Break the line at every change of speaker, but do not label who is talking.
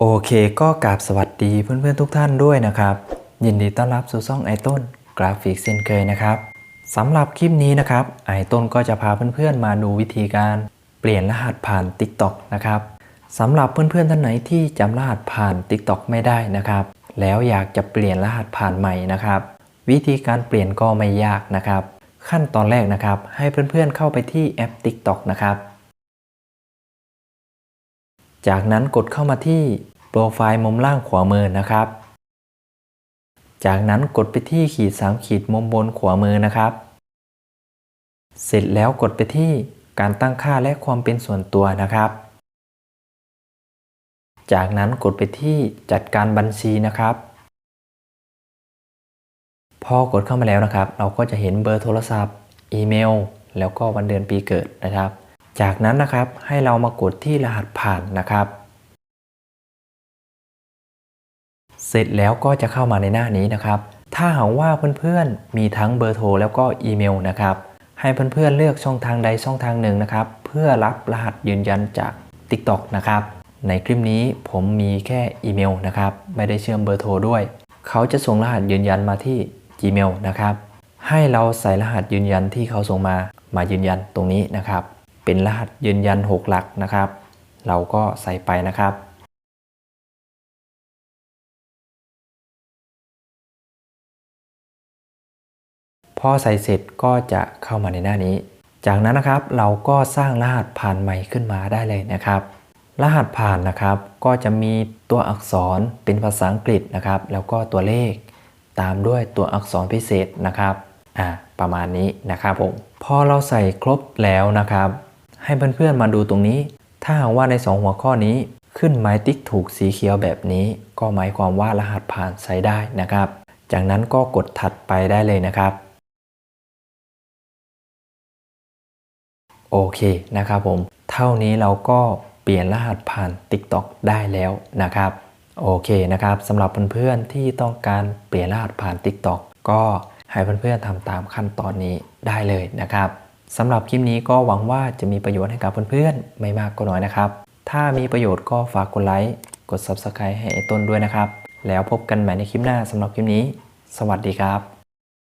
โอเคก็กราบสวัสดีเพื่อนๆทุกท่านด้วยนะครับ ยินดีต้อนรับสู่ช่องไอต้นกราฟิกเช่นเคยนะครับสำหรับคลิปนี้นะครับไอต้นก็จะพาเพื่อนๆมาดูวิธีการเปลี่ยนรหัสผ่าน TikTok นะครับสำหรับเพื่อนๆท่านไหนที่จำรหัสผ่าน TikTok ไม่ได้นะครับ แล้วอยากจะเปลี่ยนรหัสผ่านใหม่นะครับ วิธีการเปลี่ยนก็ไม่ยากนะครับ ขั้นตอนแรกนะครับ ให้เพื่อนๆเข้าไปที่แอป TikTok นะครับ จากนั้นกดเข้ามาที่โปรไฟล์มุมล่างขวามือนะครับ จากนั้นกดไปที่ขีด 3 ขีดมุมบนขวามือนะครับ เสร็จแล้วกดไปที่การตั้งค่าและความเป็นส่วนตัวนะครับ จากนั้นกดไปที่จัดการบัญชีนะครับ พอกดเข้ามาแล้วนะครับ เราก็จะเห็นเบอร์โทรศัพท์ อีเมล แล้วก็วันเดือนปีเกิดนะครับ จากนั้นนะครับให้เรามากดที่รหัสผ่านนะครับ เสร็จแล้วก็จะเข้ามาในหน้านี้นะครับ ถ้าหากว่าเพื่อนๆมีทั้งเบอร์โทรแล้วก็อีเมลนะครับให้เพื่อนๆเลือกช่องทางใดช่องทางหนึ่งนะครับ เพื่อรับรหัสยืนยันจาก TikTok นะครับ ในคลิปนี้ผมมีแค่อีเมลนะครับ ไม่ได้เชื่อมเบอร์โทรด้วย เขาจะส่งรหัสยืนยันมาที่ Gmail นะครับ ให้เราใส่รหัสยืนยันที่เขาส่งมามายืนยันตรงนี้นะครับ เป็นรหัสยืนยัน 6 หลักนะครับ เราก็ใส่ไปนะครับ พอใส่เสร็จก็จะเข้ามาในหน้านี้ จากนั้นนะครับเราก็สร้างรหัสผ่านใหม่ขึ้นมาได้เลยนะครับ รหัสผ่านนะครับก็จะมีตัวอักษรเป็นภาษาอังกฤษนะครับ แล้วก็ตัวเลข ตามด้วยตัวอักษรพิเศษนะครับอ่าประมาณนี้นะครับผมพอเราใส่ครบแล้วนะครับ ให้เพื่อนๆมาดูตรงนี้ ถ้าหากว่าใน 2 หัวข้อนี้ขึ้นไม้ติ๊กถูกสีเขียวแบบนี้ ก็หมายความว่ารหัสผ่านใช้ได้นะครับ จากนั้นก็กดถัดไปได้เลยนะครับ โอเคนะครับผม เท่านี้เราก็เปลี่ยนรหัสผ่าน TikTok ได้แล้วนะครับ โอเคนะครับสำหรับเพื่อนๆที่ต้องการเปลี่ยนรหัสผ่าน TikTok ก็ให้เพื่อนๆทำตามขั้นตอนนี้ได้เลยนะครับ สำหรับคลิปนี้ก็หวังว่าจะมีประโยชน์ให้กับเพื่อนๆ ไม่มากก็น้อยนะครับ ถ้ามีประโยชน์ก็ฝากกดไลค์ กด Subscribe ให้ไอ้ต้นด้วยนะครับ แล้วพบกันใหม่ในคลิปหน้าสำหรับคลิปนี้ สวัสดีครับ